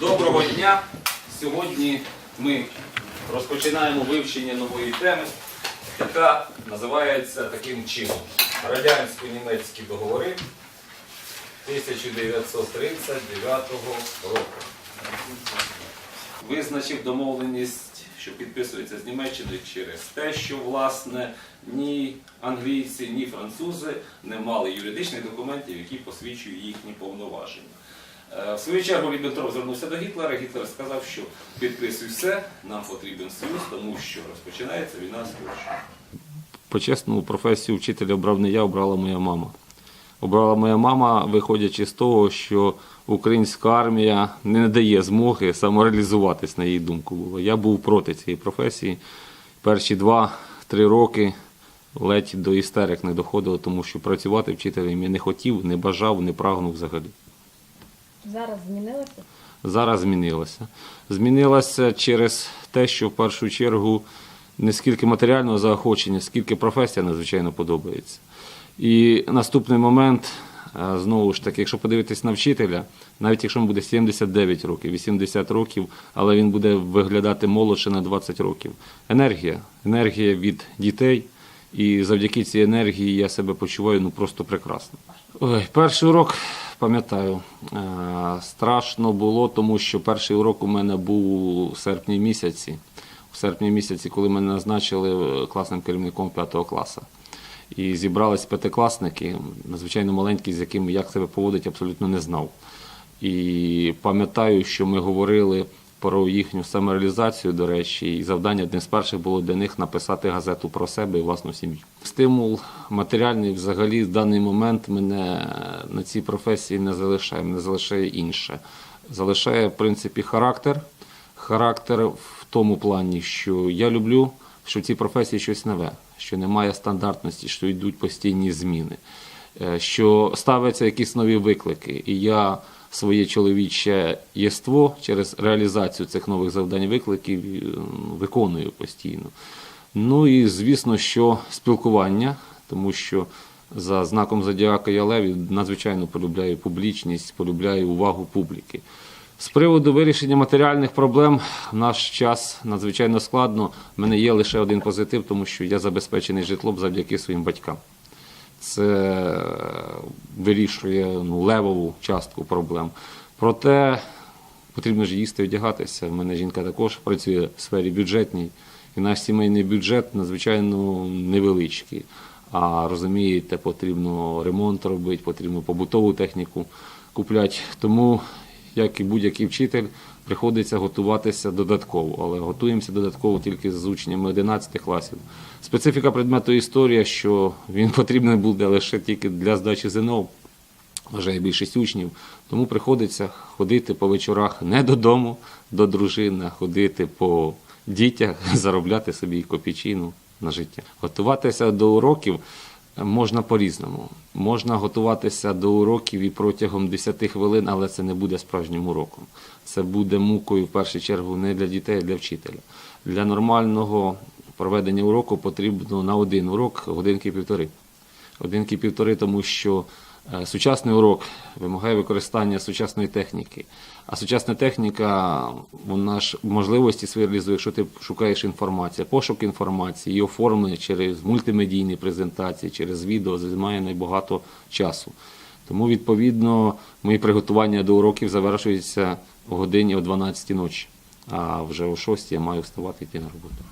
Доброго дня! Сьогодні ми розпочинаємо вивчення нової теми, яка називається таким чином Радянсько-німецькі договори 1939 року. Визначив домовленість, що підписується з Німеччиною через те, що власне ні англійці, ні французи не мали юридичних документів, які посвідчують їхні повноваження. Е, В свою чергу Ріббентроп звернувся до Гітлера. Гітлер сказав, що підписуй все, нам потрібен союз, тому що розпочинається війна з Польщею. Почесну професію вчителя обрав не я, обрала моя мама. Обрала моя мама, виходячи з того, що українська армія не дає змоги самореалізуватись, на її думку було. Я був проти цієї професії. Перші два-три роки ледь до істерик не доходило, тому що працювати вчителем я не хотів, не бажав, не прагнув взагалі. Зараз змінилося? зараз змінилося. Змінилося через те, що в першу чергу не скільки матеріального заохочення, скільки професія надзвичайно подобається. І наступний момент, е, знову ж таки, якщо подивитись на вчителя, навіть якщо йому буде 79 років, 80 років, але він буде виглядати молодше на 20 років. Енергія, енергія від дітей. І завдяки цій енергії я себе почуваю ну просто прекрасно. Ой, перший урок пам'ятаю. е, Страшно було, тому що перший урок у мене був у серпні місяці. У серпні місяці, коли мене назначили е, класним керівником 5 класу. І зібрались п'ятикласники, надзвичайно маленькі, з якими як себе поводить, абсолютно не знав. І пам'ятаю, що ми говорили про їхню самореалізацію, до речі, і завдання одне з перших було для них написати газету про себе і власну сім'ю. Стимул матеріальний взагалі в даний момент мене на цій професії не залишає, мене залишає інше. Залишає, в принципі, характер. Характер в тому плані, що я люблю, що в цій професії щось нове, що немає стандартності, що йдуть постійні зміни, е, що ставляться якісь нові виклики. І я своє чоловіче єство через реалізацію цих нових завдань викликів е, виконую постійно. Ну і звісно, що спілкування, тому що за знаком зодіака я леві надзвичайно полюбляю публічність, полюбляю увагу публіки. З приводу вирішення матеріальних проблем в наш час надзвичайно складно. У мене є лише один позитив, тому що я забезпечений житлом завдяки своїм батькам. Це вирішує ну, левову частку проблем. Проте потрібно ж їсти одягатися. У мене жінка також працює в сфері бюджетній, і наш сімейний бюджет надзвичайно невеличкий. А розумієте, потрібно ремонт робити, потрібно побутову техніку купляти. Тому, як і будь-який вчитель, приходиться готуватися додатково, але готуємося додатково тільки з учнями 11 класів. Специфіка предмету історія, що він потрібен буде лише тільки для здачі ЗНО вважає більшість учнів. Тому приходиться ходити по вечорах не додому, до дружини, ходити по дітях, заробляти собі копійчину на життя. Готуватися до уроків можна по-різному. Можна готуватися до уроків і протягом 10 хвилин, але це не буде справжнім уроком. Це буде мукою в першу чергу не для дітей, а для вчителя. Для нормального проведення уроку потрібно на один урок годинки півтори годинки півтори, тому що сучасний урок вимагає використання сучасної техніки. А сучасна техніка, вона ж можливості свої реалізує, якщо ти шукаєш інформацію, пошук інформації, її оформлення через мультимедійні презентації, через відео займає найбагато часу. Тому, відповідно, мої приготування до уроків завершуються о годині о 12 ночі, а вже о 6 я маю вставати йти на роботу.